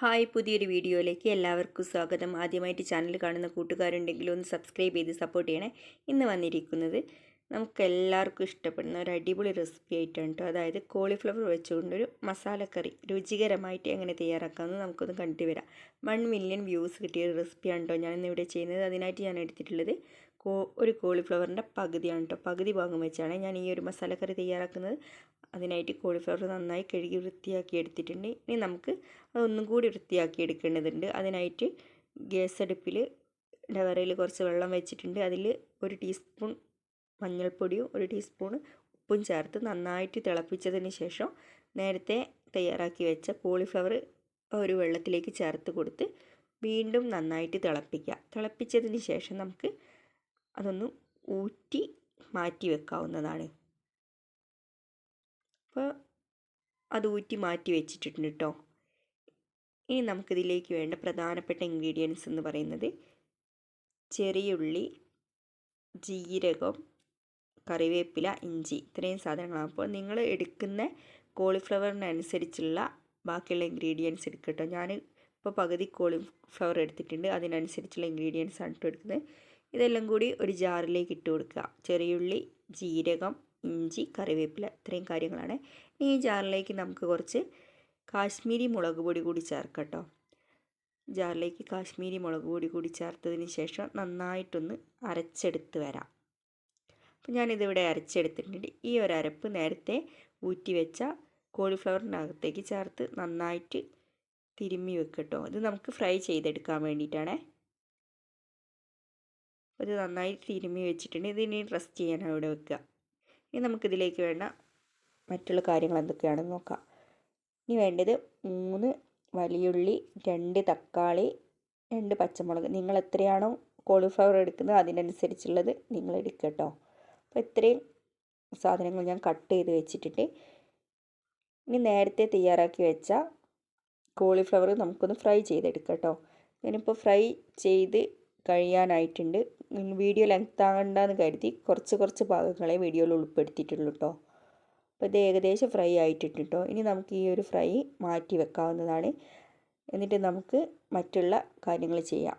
Hi പുതിയൊരു വീഡിയോയിലേക്ക് എല്ലാവർക്കും സ്വാഗതം. ആദ്യമായിട്ട് ചാനൽ കാണുന്ന കൂട്ടുകാരുണ്ടെങ്കിൽ ഒന്ന് സബ്സ്ക്രൈബ് ചെയ്ത് സപ്പോർട്ട് ചെയ്യണേ. ഇന്ന് വന്നിരിക്കുന്നത് നമുക്ക് എല്ലാവർക്കും ഇഷ്ടപ്പെടുന്ന ഒരു അടിപൊളി റെസിപ്പി ആയിട്ടാണ് കേട്ടോ അതായത് കോളിഫ്ലവർ വെച്ചുകൊണ്ടൊരു മസാലക്കറി രുചികരമായിട്ട് എങ്ങനെ തയ്യാറാക്കാമെന്ന് നമുക്കൊന്ന് കണ്ടു വരാം. വൺ മില്യൺ വ്യൂസ് കിട്ടിയ ഒരു റെസിപ്പിയാണ് കേട്ടോ ഞാൻ ഇന്നിവിടെ ചെയ്യുന്നത്. അതിനായിട്ട് ഞാൻ എടുത്തിട്ടുള്ളത് കോ ഒരു കോളിഫ്ലവറിന്റെ പകുതിയാണ് കേട്ടോ പകുതി ഭാഗം വെച്ചാണ് ഞാൻ ഈ ഒരു മസാലക്കറി തയ്യാറാക്കുന്നത്. അതിനായിട്ട് കോളിഫ്ലവർ നന്നായി കഴുകി വൃത്തിയാക്കി എടുത്തിട്ടുണ്ട്. ഇനി നമുക്ക് അതൊന്നും കൂടി വൃത്തിയാക്കി എടുക്കേണ്ടതുണ്ട്. അതിനായിട്ട് ഗ്യാസ് അടുപ്പിൽ ഡവറയിൽ കുറച്ച് വെള്ളം വെച്ചിട്ടുണ്ട്. അതിൽ ഒരു ടീസ്പൂൺ മഞ്ഞൾപ്പൊടിയും ഒരു ടീസ്പൂൺ ഉപ്പും ചേർത്ത് നന്നായിട്ട് തിളപ്പിച്ചതിന് ശേഷം നേരത്തെ തയ്യാറാക്കി വെച്ച കോളിഫ്ലവർ ഒരു വെള്ളത്തിലേക്ക് ചേർത്ത് കൊടുത്ത് വീണ്ടും നന്നായിട്ട് തിളപ്പിക്കുക. തിളപ്പിച്ചതിന് ശേഷം നമുക്ക് അതൊന്ന് ഊറ്റി മാറ്റി വെക്കാവുന്നതാണ്. അപ്പോൾ അത് ഊറ്റി മാറ്റി വെച്ചിട്ടുണ്ട് കേട്ടോ ഇനി നമുക്കിതിലേക്ക് വേണ്ട പ്രധാനപ്പെട്ട ഇൻഗ്രീഡിയൻസ് എന്ന് പറയുന്നത് ചെറിയുള്ളി ജീരകം കറിവേപ്പില ഇഞ്ചി ഇത്രയും സാധനങ്ങളാണ്. അപ്പോൾ നിങ്ങൾ എടുക്കുന്ന കോളിഫ്ലവറിനനുസരിച്ചുള്ള ബാക്കിയുള്ള ഇൻഗ്രീഡിയൻസ് എടുക്കട്ടോ ഞാൻ ഇപ്പോൾ പകുതി കോളിഫ്ലവർ എടുത്തിട്ടുണ്ട്. അതിനനുസരിച്ചുള്ള ഇൻഗ്രീഡിയൻസ് ആണ് കേട്ടോ എടുക്കുന്നത്. ഇതെല്ലാം കൂടി ഒരു ജാറിലേക്ക് ഇട്ട് കൊടുക്കുക. ചെറിയുള്ളി ജീരകം ഇഞ്ചി കറിവേപ്പില ഇത്രയും കാര്യങ്ങളാണ്. ഇനി ഈ ജാറിലേക്ക് നമുക്ക് കുറച്ച് കാശ്മീരി മുളക് പൊടി കൂടി ചേർക്കട്ടോ. ജാറിലേക്ക് കാശ്മീരി മുളക് പൊടി കൂടി ചേർത്തതിന് ശേഷം നന്നായിട്ടൊന്ന് അരച്ചെടുത്ത് വരാം. അപ്പോൾ ഞാനിതിവിടെ അരച്ചെടുത്തിട്ടുണ്ട്. ഈ ഒരു അരപ്പ് നേരത്തെ ഊറ്റി വെച്ച കോളിഫ്ലവറിന്റെ അകത്തേക്ക് ചേർത്ത് നന്നായിട്ട് തിരുമ്മി വെക്കട്ടോ. ഇത് നമുക്ക് ഫ്രൈ ചെയ്തെടുക്കാൻ വേണ്ടിയിട്ടാണേ. ഇത് നന്നായി തിരുമ്മി വെച്ചിട്ടുണ്ട്. ഇതിനി റെസ്റ്റ് ചെയ്യാനാണ് ഇവിടെ വെക്കുക. ഇനി നമുക്കിതിലേക്ക് വേണ്ട മറ്റുള്ള കാര്യങ്ങൾ എന്തൊക്കെയാണെന്ന് നോക്കാം. ഇനി വേണ്ടത് മൂന്ന് വലിയുള്ളി രണ്ട് തക്കാളി രണ്ട് പച്ചമുളക്. നിങ്ങൾ എത്രയാണോ കോളിഫ്ലവർ എടുക്കുന്നത് അതിനനുസരിച്ചുള്ളത് നിങ്ങൾ എടുക്കുക കേട്ടോ അപ്പോൾ ഇത്രയും സാധനങ്ങൾ ഞാൻ കട്ട് ചെയ്ത് വെച്ചിട്ടുണ്ട്. ഇനി നേരത്തെ തയ്യാറാക്കി വെച്ച കോളിഫ്ലവർ നമുക്കൊന്ന് ഫ്രൈ ചെയ്തെടുക്കാം കേട്ടോ ഞാനിപ്പോൾ ഫ്രൈ ചെയ്ത് കഴിയാനായിട്ടുണ്ട്. വീഡിയോ ലെങ്ത് ആകണ്ടെന്ന് കരുതി കുറച്ച് കുറച്ച് ഭാഗങ്ങളെ വീഡിയോയിൽ ഉൾപ്പെടുത്തിയിട്ടുള്ളൂ കേട്ടോ അപ്പോൾ ഇത് ഏകദേശം ഫ്രൈ ആയിട്ടുണ്ട് കേട്ടോ ഇനി നമുക്ക് ഈ ഒരു ഫ്രൈ മാറ്റി വെക്കാവുന്നതാണ്. എന്നിട്ട് നമുക്ക് മറ്റുള്ള കാര്യങ്ങൾ ചെയ്യാം.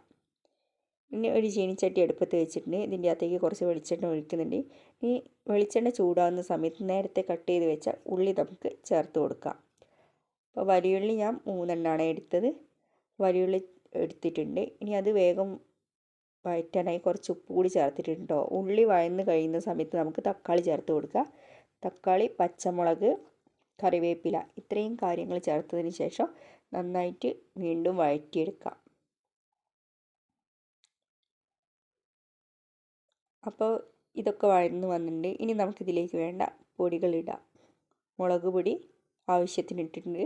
ഇനി ഒരു ചീനിച്ചട്ടി അടുപ്പത്ത് വെച്ചിട്ടുണ്ട്. ഇതിന്റെ അകത്തേക്ക് കുറച്ച് വെളിച്ചെണ്ണ ഒഴിക്കുന്നുണ്ട്. ഈ വെളിച്ചെണ്ണ ചൂടാവുന്ന സമയത്ത് നേരത്തെ കട്ട് ചെയ്ത് വെച്ച ഉള്ളി നമുക്ക് ചേർത്ത് കൊടുക്കാം. അപ്പോൾ വലിയുള്ളി ഞാൻ മൂന്നെണ്ണമാണ് എടുത്തത്. വലിയുള്ളി എടുത്തിട്ടുണ്ട്. ഇനി അത് വേഗം വഴറ്റാനായി കുറച്ച് ഉപ്പ് കൂടി ചേർത്തിട്ടുണ്ടോ ഉള്ളി വഴന്ന് കഴിയുന്ന സമയത്ത് നമുക്ക് തക്കാളി ചേർത്ത് കൊടുക്കുക തക്കാളി പച്ചമുളക് കറിവേപ്പില ഇത്രയും കാര്യങ്ങൾ ചേർത്തതിന് ശേഷം നന്നായിട്ട് വീണ്ടും വഴറ്റിയെടുക്കാം. അപ്പോൾ ഇതൊക്കെ വഴന്ന് വന്നിട്ടുണ്ട്. ഇനി നമുക്കിതിലേക്ക് വേണ്ട പൊടികൾ ഇടാം. മുളക് പൊടി ആവശ്യത്തിന് ഇട്ടിട്ടുണ്ട്.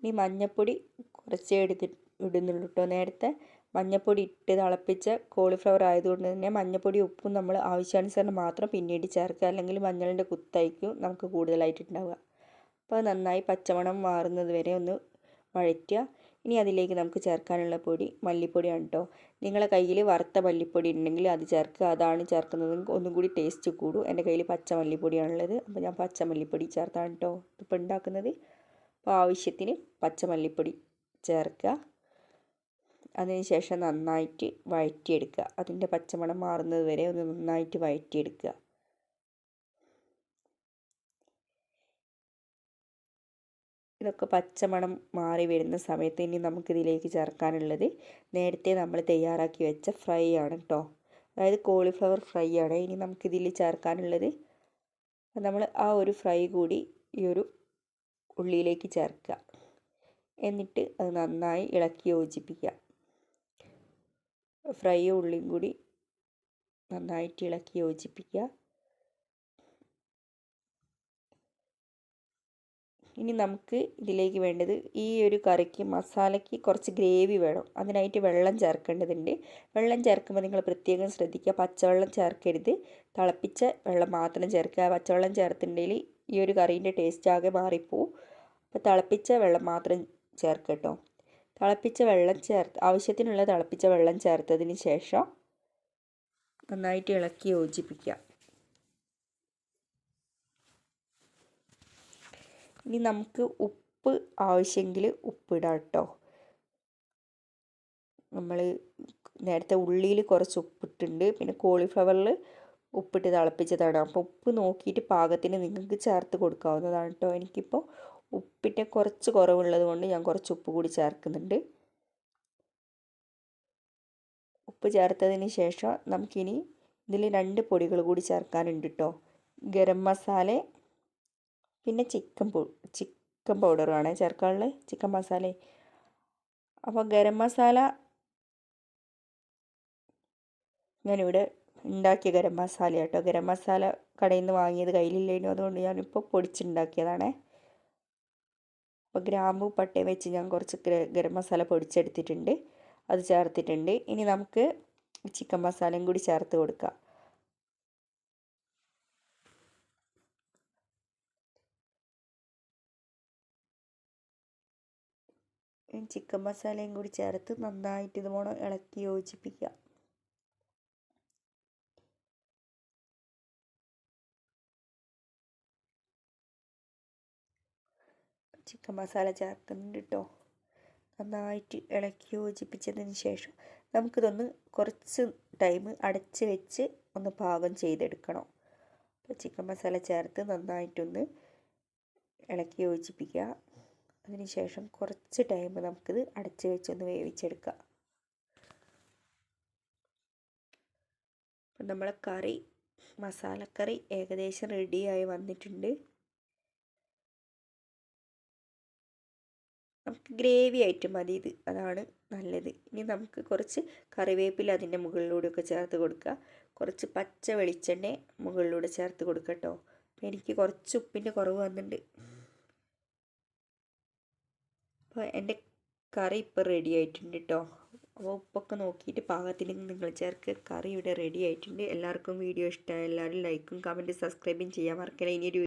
ഇനി മഞ്ഞൾപ്പൊടി കുറച്ചേ എടുത്ത് ഇടുന്നുള്ളൂ കേട്ടോ നേരത്തെ. മഞ്ഞൾപ്പൊടി ഇട്ട് തിളപ്പിച്ച കോളിഫ്ലവർ ആയതുകൊണ്ട് തന്നെ മഞ്ഞൾപ്പൊടി ഉപ്പും നമ്മൾ ആവശ്യാനുസരണം മാത്രം പിന്നീട് ചേർക്കുക. അല്ലെങ്കിൽ മഞ്ഞളിന്റെ കുത്തായിരിക്കും നമുക്ക് കൂടുതലായിട്ടുണ്ടാവുക അപ്പോൾ നന്നായി പച്ചമണം മാറുന്നത് വരെ ഒന്ന് വഴറ്റുക. ഇനി അതിലേക്ക് നമുക്ക് ചേർക്കാനുള്ള പൊടി മല്ലിപ്പൊടിയാണ് കേട്ടോ. നിങ്ങളെ കയ്യിൽ വറുത്ത മല്ലിപ്പൊടി ഉണ്ടെങ്കിൽ അത് ചേർക്കുക. അതാണ് ചേർക്കുന്നത് ഒന്നും കൂടി ടേസ്റ്റ് കൂടും. എന്റെ കയ്യിൽ പച്ച മല്ലിപ്പൊടിയാണുള്ളത് അപ്പോൾ ഞാൻ പച്ച മല്ലിപ്പൊടി ചേർത്താണ് കേട്ടോ ഇപ്പോൾ ഉണ്ടാക്കുന്നത്. അപ്പോൾ ആവശ്യത്തിന് പച്ച മല്ലിപ്പൊടി ചേർക്കുക. അതിനുശേഷം നന്നായിട്ട് വഴറ്റിയെടുക്കുക. അതിന്റെ പച്ചമണം മാറുന്നത് വരെ ഒന്ന് നന്നായിട്ട് വഴറ്റിയെടുക്കുക. ഇതൊക്കെ പച്ചമണം മാറി വരുന്ന സമയത്ത് ഇനി നമുക്കിതിലേക്ക് ചേർക്കാനുള്ളത് നേരത്തെ നമ്മൾ തയ്യാറാക്കി വെച്ച ഫ്രൈ ആണ് കേട്ടോ അതായത് കോളിഫ്ലവർ ഫ്രൈ ആണ് ഇനി നമുക്കിതിൽ ചേർക്കാനുള്ളത്. നമ്മൾ ആ ഒരു ഫ്രൈ കൂടി ഈ ഒരു ഉള്ളിയിലേക്ക് ചേർക്കുക. എന്നിട്ട് അത് നന്നായി ഇളക്കി യോജിപ്പിക്കുക. ഫ്രൈ ഉള്ളിയും കൂടി നന്നായിട്ട് ഇളക്കി യോജിപ്പിക്കുക. ഇനി നമുക്ക് ഇതിലേക്ക് വേണ്ടത് ഈ ഒരു കറിക്ക് മസാലയ്ക്ക് കുറച്ച് ഗ്രേവി വേണം. അതിനായിട്ട് വെള്ളം ചേർക്കേണ്ടതുണ്ട്. വെള്ളം ചേർക്കുമ്പോൾ നിങ്ങൾ പ്രത്യേകം ശ്രദ്ധിക്കുക. പച്ചവെള്ളം ചേർക്കരുത്. തിളപ്പിച്ച വെള്ളം മാത്രം ചേർക്കുക. പച്ചവെള്ളം ചേർത്തിട്ടുണ്ടെങ്കിൽ ഈ ഒരു കറീന്റെ ടേസ്റ്റ് ആകെ മാറിപ്പോവും. അപ്പോൾ തിളപ്പിച്ച വെള്ളം മാത്രം ചേർക്കട്ടോ തിളപ്പിച്ച വെള്ളം ചേർത്ത് ആവശ്യത്തിനുള്ള തിളപ്പിച്ച വെള്ളം ചേർത്തതിന് ശേഷം നന്നായിട്ട് ഇളക്കി യോജിപ്പിക്കുക. ഇനി നമുക്ക് ഉപ്പ് ആവശ്യമെങ്കിൽ ഉപ്പിടാം കേട്ടോ. നമ്മൾ നേരത്തെ ഉള്ളിയിൽ കുറച്ച് ഉപ്പിട്ടുണ്ട്. പിന്നെ കോളിഫ്ലവറിൽ ഉപ്പിട്ട് തിളപ്പിച്ചതാണ്. അപ്പോൾ ഉപ്പ് നോക്കിയിട്ട് പാകത്തിന് നിങ്ങൾക്ക് ചേർത്ത് കൊടുക്കാവുന്നതാണ് കേട്ടോ. എനിക്കിപ്പോൾ ഉപ്പിന്റെ കുറച്ച് കുറവുള്ളത് കൊണ്ട് ഞാൻ കുറച്ച് ഉപ്പ് കൂടി ചേർക്കുന്നുണ്ട്. ഉപ്പ് ചേർത്തതിന് ശേഷം നമുക്കിനി ഇതിൽ രണ്ട് പൊടികൾ കൂടി ചേർക്കാനുണ്ട് കേട്ടോ ഗരം മസാല പിന്നെ ചിക്കൻ പൗ ചിക്കൻ പൗഡറുമാണ് ചേർക്കാനുള്ളത് ചിക്കൻ മസാല അപ്പോൾ ഗരം മസാല ഞാനിവിടെ ഉണ്ടാക്കിയ ഗരം മസാല കേട്ടോ ഗരം മസാല കടയിൽ നിന്ന് വാങ്ങിയത് കയ്യിലില്ലേനു അതുകൊണ്ട് ഞാനിപ്പോൾ പൊടിച്ചുണ്ടാക്കിയതാണേ. അപ്പോൾ ഗ്രാമ്പു പട്ടയും വെച്ച് ഞാൻ കുറച്ച് ഗരം മസാല പൊടിച്ചെടുത്തിട്ടുണ്ട്. അത് ചേർത്തിട്ടുണ്ട്. ഇനി നമുക്ക് ചിക്കൻ മസാലയും കൂടി ചേർത്ത് കൊടുക്കാം. ചിക്കൻ മസാലയും കൂടി ചേർത്ത് നന്നായിട്ട് ഇതുപോലെ ഇളക്കി യോജിപ്പിക്കുക. ചിക്കൻ മസാല ചേർക്കുന്നുണ്ട് കേട്ടോ നന്നായിട്ട് ഇളക്കി യോജിപ്പിച്ചതിന് ശേഷം നമുക്കിതൊന്ന് കുറച്ച് ടൈം അടച്ച് വെച്ച് ഒന്ന് പാകം ചെയ്തെടുക്കണം. അപ്പോൾ ചിക്കൻ മസാല ചേർത്ത് നന്നായിട്ടൊന്ന് ഇളക്കി യോജിപ്പിക്കുക. അതിന് ശേഷം കുറച്ച് ടൈം നമുക്കിത് അടച്ച് വെച്ചൊന്ന് വേവിച്ചെടുക്കാം അപ്പം നമ്മളെ കറി മസാലക്കറി ഏകദേശം റെഡിയായി വന്നിട്ടുണ്ട്. നമുക്ക് ഗ്രേവി ആയിട്ട് മതി ഇത്. അതാണ് നല്ലത്. ഇനി നമുക്ക് കുറച്ച് കറിവേപ്പില അതിന്റെ മുകളിലൂടെയൊക്കെ ചേർത്ത് കൊടുക്കുക. കുറച്ച് പച്ച വെളിച്ചെണ്ണ മുകളിലൂടെ ചേർത്ത് കൊടുക്കുക കേട്ടോ. എനിക്ക് കുറച്ച് ഉപ്പിന്റെ കുറവ് വന്നിട്ടുണ്ട്. അപ്പോൾ എന്റെ കറി ഇപ്പോൾ റെഡി ആയിട്ടുണ്ട് കേട്ടോ. അപ്പോൾ ഉപ്പൊക്കെ നോക്കിയിട്ട് പാകത്തിന് നിങ്ങൾ ചേർക്ക് കറി ഇവിടെ റെഡി ആയിട്ടുണ്ട്. എല്ലാവർക്കും വീഡിയോ ഇഷ്ടമായ എല്ലാവരും ലൈക്കും കമന്റും സബ്സ്ക്രൈബും ചെയ്യാൻ മറക്കില്ല. ഇനിയൊരു